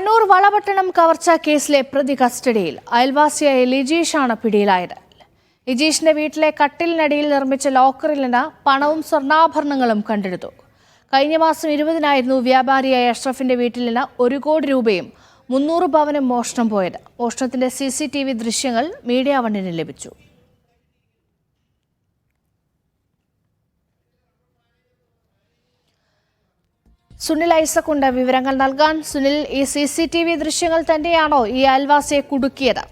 കണ്ണൂർ വളപട്ടണം കവർച്ചാ കേസിലെ പ്രതി കസ്റ്റഡിയിൽ അയൽവാസിയായ ലിജീഷാണ് പിടിയിലായത്. ലിജീഷിന്റെ വീട്ടിലെ കട്ടിലിനടിയിൽ നിർമ്മിച്ച ലോക്കറിൽ നിന്ന് പണവും സ്വർണാഭരണങ്ങളും കണ്ടെടുത്തു. കഴിഞ്ഞ മാസം ഇരുപതിനായിരുന്നു വ്യാപാരിയായ അഷ്റഫിന്റെ വീട്ടിൽ നിന്ന് ഒരു കോടി രൂപയും മുന്നൂറ് പവനും മോഷണം പോയത്. മോഷണത്തിന്റെ സി സി ടി വി ദൃശ്യങ്ങൾ മീഡിയ വണ്ണിന് ലഭിച്ചു. സുനിൽ ഐസക്കുണ്ട് വിവരങ്ങൾ നൽകാൻ. സുനിൽ ഈ സി സി ടി വി ദൃശ്യങ്ങൾ തന്നെയാണോ ഈ അയൽവാസിയെ കുടുക്കിയത്?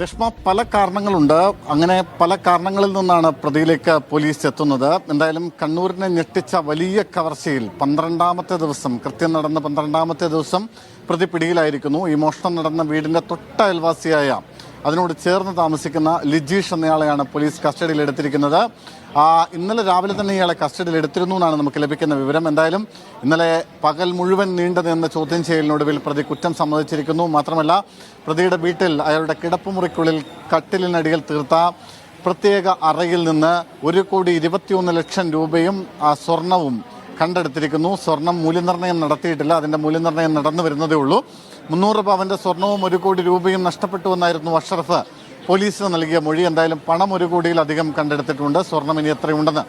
രശ്മ പല കാരണങ്ങളുണ്ട്. അങ്ങനെ പല കാരണങ്ങളിൽ നിന്നാണ് പ്രതിയിലേക്ക് പോലീസ് എത്തുന്നത്. എന്തായാലും കണ്ണൂരിനെ ഞെട്ടിച്ച വലിയ കവർച്ചയിൽ പന്ത്രണ്ടാമത്തെ ദിവസം കൃത്യം നടന്ന പന്ത്രണ്ടാമത്തെ ദിവസം പ്രതി പിടിയിലായിരിക്കുന്നു. ഈ മോഷണം നടന്ന വീടിന്റെ തൊട്ട അയൽവാസിയായ അതിനോട് ചേർന്ന് താമസിക്കുന്ന ലിജീഷ് എന്നയാളെയാണ് പോലീസ് കസ്റ്റഡിയിൽ എടുത്തിരിക്കുന്നത് ഇന്നലെ രാവിലെ തന്നെ ഇയാളെ കസ്റ്റഡിയിൽ എടുത്തിരുന്നു എന്നാണ് നമുക്ക് ലഭിക്കുന്ന വിവരം. എന്തായാലും ഇന്നലെ പകൽ മുഴുവൻ നീണ്ടു നിന്ന ചോദ്യം ചെയ്യലിനൊടുവിൽ പ്രതി കുറ്റം സമ്മതിച്ചിരിക്കുന്നു. മാത്രമല്ല പ്രതിയുടെ വീട്ടിൽ അയാളുടെ കിടപ്പുമുറിക്കുള്ളിൽ കട്ടിലിനടിയിൽ തീർത്ത പ്രത്യേക അറയിൽ നിന്ന് ഒരു കോടി ഇരുപത്തിയൊന്ന് ലക്ഷം രൂപയും ആ, സ്വർണവും കണ്ടെടുത്തിരിക്കുന്നു. സ്വർണം മൂല്യനിർണയം നടത്തിയിട്ടില്ല. അതിന്റെ മൂല്യനിർണയം നടന്നു വരുന്നതേ ഉള്ളൂ. മുന്നൂറ് പവന്റെ സ്വർണവും ഒരു കോടി രൂപയും നഷ്ടപ്പെട്ടുവെന്നായിരുന്നു അഷറഫ്. പോലീസിന് നൽകിയ മൊഴി എന്തായാലും പണം ഒരു കോടിയിലധികം കണ്ടെടുത്തിട്ടുണ്ട്. സ്വർണം ഇനി എത്രയുണ്ടെന്ന്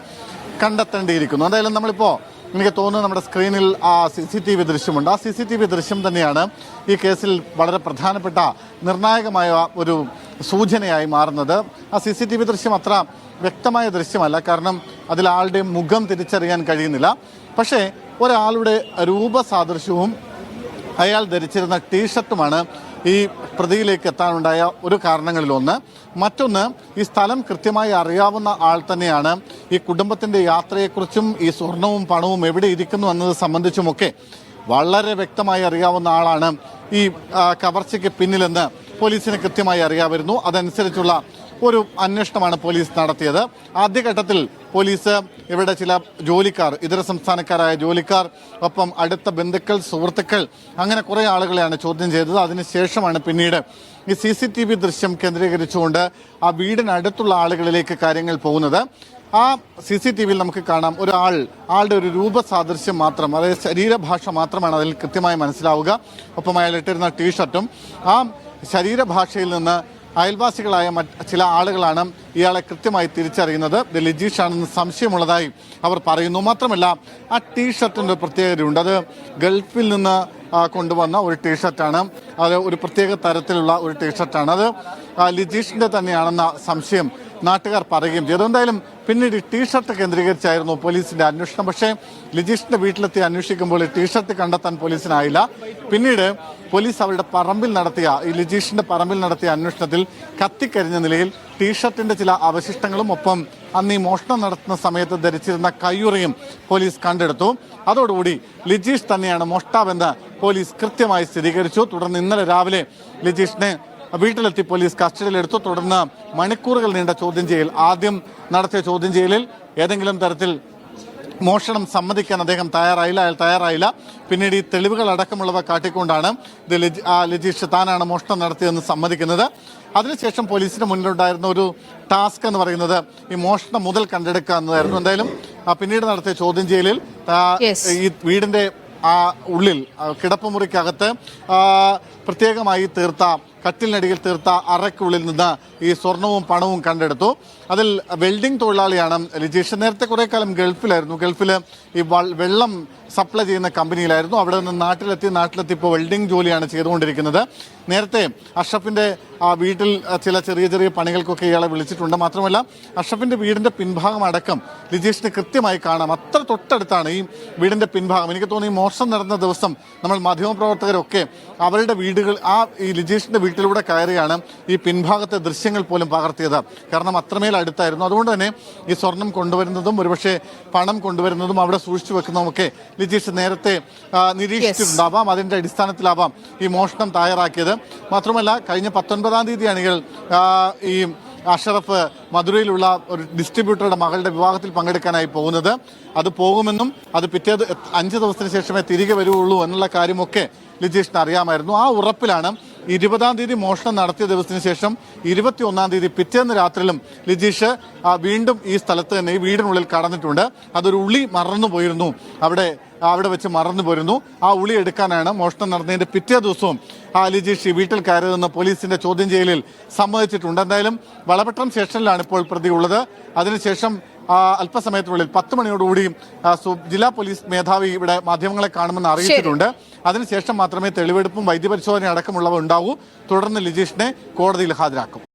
കണ്ടെത്തേണ്ടിയിരിക്കുന്നു. എന്തായാലും നമ്മളിപ്പോൾ എനിക്ക് തോന്നുന്നു നമ്മുടെ സ്ക്രീനിൽ ആ സി സി ടി വി ദൃശ്യമുണ്ട്. ആ സി സി ടി വി ദൃശ്യം തന്നെയാണ് ഈ കേസിൽ വളരെ പ്രധാനപ്പെട്ട നിർണായകമായ ഒരു സൂചനയായി മാറുന്നത്. ആ സി സി ടി വി ദൃശ്യം അത്ര വ്യക്തമായ ദൃശ്യമല്ല. കാരണം അതിൽ ആളുടെ മുഖം തിരിച്ചറിയാൻ കഴിയുന്നില്ല. പക്ഷേ ഒരാളുടെ രൂപസാദൃശ്യവും അയാൾ ധരിച്ചിരുന്ന ടീഷർട്ടുമാണ് ഈ പ്രതിയിലേക്ക് എത്താനുണ്ടായ ഒരു കാരണങ്ങളിലൊന്ന്. മറ്റൊന്ന് ഈ സ്ഥലം കൃത്യമായി അറിയാവുന്ന ആൾ തന്നെയാണ് ഈ കുടുംബത്തിന്റെ യാത്രയെക്കുറിച്ചും ഈ സ്വർണവും പണവും എവിടെ ഇരിക്കുന്നു എന്നത് സംബന്ധിച്ചുമൊക്കെ വളരെ വ്യക്തമായി അറിയാവുന്ന ആളാണ് ഈ കവർച്ചയ്ക്ക് പിന്നിലെന്ന് പോലീസിന് കൃത്യമായി അറിയാമായിരുന്നു അതനുസരിച്ചുള്ള ഒരു അന്വേഷണമാണ് പോലീസ് നടത്തിയത്. ആദ്യഘട്ടത്തിൽ പോലീസ് ഇവിടെ ചില ജോലിക്കാർ ഇതര സംസ്ഥാനക്കാരായ ജോലിക്കാർ ഒപ്പം അടുത്ത ബന്ധുക്കൾ സുഹൃത്തുക്കൾ അങ്ങനെ കുറേ ആളുകളെയാണ് ചോദ്യം ചെയ്തത്. അതിനുശേഷമാണ് പിന്നീട് ഈ സി സി ടി വി ദൃശ്യം കേന്ദ്രീകരിച്ചുകൊണ്ട് ആ വീടിനടുത്തുള്ള ആളുകളിലേക്ക് കാര്യങ്ങൾ പോകുന്നത്. ആ സി സി ടി വിയിൽ നമുക്ക് കാണാം. ഒരാൾ ആളുടെ ഒരു രൂപസാദൃശ്യം മാത്രം അതായത് ശരീരഭാഷ മാത്രമാണ് അതിൽ കൃത്യമായി മനസ്സിലാവുക. ഒപ്പം അയാൾ ഇട്ടിരുന്ന ടീഷർട്ടും ആ ശരീരഭാഷയിൽ നിന്ന് അയൽവാസികളായ മറ്റ് ചില ആളുകളാണ് ഇയാളെ കൃത്യമായി തിരിച്ചറിയുന്നത്. ഇത് ലിജീഷ് ആണെന്ന് സംശയമുള്ളതായി അവർ പറയുന്നു. മാത്രമല്ല ആ ടീഷർട്ടിന്റെ പ്രത്യേകതയുണ്ട്. അത് ഗൾഫിൽ നിന്ന് കൊണ്ടുവന്ന ഒരു ടീഷർട്ടാണ്. അത് ഒരു പ്രത്യേക തരത്തിലുള്ള ഒരു ടീഷർട്ടാണ്. അത് ലിജീഷിന്റെ തന്നെയാണെന്ന സംശയം നാട്ടുകാർ പറയുകയും ചെയ്തു. എന്തായാലും പിന്നീട് ടീഷർട്ട് കേന്ദ്രീകരിച്ചായിരുന്നു പോലീസിന്റെ അന്വേഷണം. പക്ഷേ ലിജീഷിന്റെ വീട്ടിലെത്തി അന്വേഷിക്കുമ്പോൾ ടീഷർട്ട് കണ്ടെത്താൻ പോലീസിനായില്ല. പിന്നീട് പോലീസ് അവരുടെ പറമ്പിൽ നടത്തിയ ഈ ലിജീഷിന്റെ പറമ്പിൽ നടത്തിയ അന്വേഷണത്തിൽ കത്തിക്കരിഞ്ഞ നിലയിൽ ടീഷർട്ടിന്റെ ചില അവശിഷ്ടങ്ങളും ഒപ്പം അന്ന് ഈ മോഷണം നടത്തുന്ന സമയത്ത് ധരിച്ചിരുന്ന കയ്യുറയും പോലീസ് കണ്ടെടുത്തു. അതോടുകൂടി ലിജീഷ് തന്നെയാണ് മോഷ്ടാവെന്ന് പോലീസ് കൃത്യമായി സ്ഥിരീകരിച്ചു. തുടർന്ന് ഇന്നലെ രാവിലെ ലിജീഷിനെ വീട്ടിലെത്തി പോലീസ് കസ്റ്റഡിയിലെടുത്തു. തുടർന്ന് മണിക്കൂറുകൾ നീണ്ട ചോദ്യം ചെയ്യൽ. ആദ്യം നടത്തിയ ചോദ്യം ചെയ്യലിൽ ഏതെങ്കിലും തരത്തിൽ മോഷണം സമ്മതിക്കാൻ അദ്ദേഹം തയ്യാറായില്ല അയാൾ തയ്യാറായില്ല. പിന്നീട് ഈ തെളിവുകൾ അടക്കമുള്ളവ കാട്ടിക്കൊണ്ടാണ് ഇത് ലജി- ആ ലജീഷ് താനാണ് മോഷണം നടത്തിയതെന്ന് സമ്മതിക്കുന്നത്. അതിനുശേഷം പോലീസിന് മുന്നിലുണ്ടായിരുന്ന ഒരു ടാസ്ക് എന്ന് പറയുന്നത് ഈ മോഷണം മുതൽ കണ്ടെടുക്കുക എന്നതായിരുന്നു. എന്തായാലും ആ പിന്നീട് നടത്തിയ ചോദ്യം ചെയ്യലിൽ ഈ വീടിന്റെ ആ ഉള്ളിൽ കിടപ്പുമുറിക്കകത്ത് പ്രത്യേകമായി തീർത്ത കട്ടിലിനടിയിൽ തീർത്ത അറയ്ക്കുള്ളിൽ നിന്ന് ഈ സ്വർണവും പണവും കണ്ടെടുത്തു. അതിൽ വെൽഡിംഗ് തൊഴിലാളിയാണ് ലിജീഷ് നേരത്തെ കുറേ കാലം ഗൾഫിലായിരുന്നു. ഗൾഫിൽ ഈ വെള്ളം സപ്ലൈ ചെയ്യുന്ന കമ്പനിയിലായിരുന്നു. അവിടെ നിന്ന് നാട്ടിലെത്തി നാട്ടിലെത്തി ഇപ്പോൾ വെൽഡിംഗ് ജോലിയാണ് ചെയ്തുകൊണ്ടിരിക്കുന്നത്. നേരത്തെ അഷ്റഫിന്റെ ആ വീട്ടിൽ ചില ചെറിയ ചെറിയ പണികൾക്കൊക്കെ ഇയാളെ വിളിച്ചിട്ടുണ്ട്. മാത്രമല്ല അഷ്റഫിന്റെ വീടിന്റെ പിൻഭാഗം അടക്കം ലിജീഷിന് കൃത്യമായി കാണാം. അത്ര തൊട്ടടുത്താണ് ഈ വീടിന്റെ പിൻഭാഗം. എനിക്ക് തോന്നുന്നു ഈ മോഷണം നടന്ന ദിവസം നമ്മൾ മാധ്യമപ്രവർത്തകരൊക്കെ അവരുടെ വീടുകൾ ആ ഈ ലിജീഷിന്റെ വീട്ടിലൂടെ കയറിയാണ് ഈ പിൻഭാഗത്തെ ദൃശ്യങ്ങൾ പോലും പകർത്തിയത്. കാരണം അത്രമേൽ അടുത്തായിരുന്നു. അതുകൊണ്ട് തന്നെ ഈ സ്വർണം കൊണ്ടുവരുന്നതും ഒരുപക്ഷെ പണം കൊണ്ടുവരുന്നതും അവിടെ സൂക്ഷിച്ചു വെക്കുന്നതുമൊക്കെ ലിജീഷ് നേരത്തെ നിരീക്ഷിച്ചിട്ടുണ്ടാവാം. അതിന്റെ അടിസ്ഥാനത്തിലാവാം ഈ മോഷണം തയ്യാറാക്കിയത്. മാത്രമല്ല കഴിഞ്ഞ പത്തൊൻപതാം തീയതിയാണ് ഇയാൾ ആ, ഈ അഷറഫ് മധുരയിലുള്ള ഒരു ഡിസ്ട്രിബ്യൂട്ടറുടെ മകളുടെ വിവാഹത്തിൽ പങ്കെടുക്കാനായി പോകുന്നത്. അത് പോകുമെന്നും അത് പിറ്റേ അഞ്ച് ദിവസത്തിന് ശേഷമേ തിരികെ വരുള്ളൂ എന്നുള്ള കാര്യമൊക്കെ ലിജീഷിന് അറിയാമായിരുന്നു. ആ ഉറപ്പിലാണ് ഇരുപതാം തീയതി മോഷണം നടത്തിയ ദിവസത്തിന് ശേഷം ഇരുപത്തി ഒന്നാം തീയതി പിറ്റേന്ന് രാത്രിയിലും ലിജീഷ് വീണ്ടും ഈ സ്ഥലത്ത് തന്നെ ഈ വീടിനുള്ളിൽ കടന്നിട്ടുണ്ട്. അതൊരു ഉളി മറന്നു പോയിരുന്നു. അവിടെ അവിടെ വെച്ച് മറന്നു പോയിരുന്നു. ആ ഉളി എടുക്കാനാണ് മോഷണം നടന്നതിന്റെ പിറ്റേ ദിവസവും ആ ലിജീഷ് വീട്ടിൽ കയറിയതെന്ന് പോലീസിന്റെ ചോദ്യം ചെയ്യലിൽ സമ്മതിച്ചിട്ടുണ്ട്. എന്തായാലും വളപട്ടം സ്റ്റേഷനിലാണ് ഇപ്പോൾ പ്രതി ഉള്ളത്. അതിനുശേഷം അല്പസമയത്തിനുള്ളിൽ പത്ത് മണിയോടുകൂടി ജില്ലാ പോലീസ് മേധാവി ഇവിടെ മാധ്യമങ്ങളെ കാണുമെന്ന് അറിയിച്ചിട്ടുണ്ട്. അതിനുശേഷം മാത്രമേ തെളിവെടുപ്പും വൈദ്യപരിശോധന അടക്കമുള്ളവ ഉണ്ടാവൂ. തുടർന്ന് ലിജീഷിനെ കോടതിയിൽ ഹാജരാക്കും.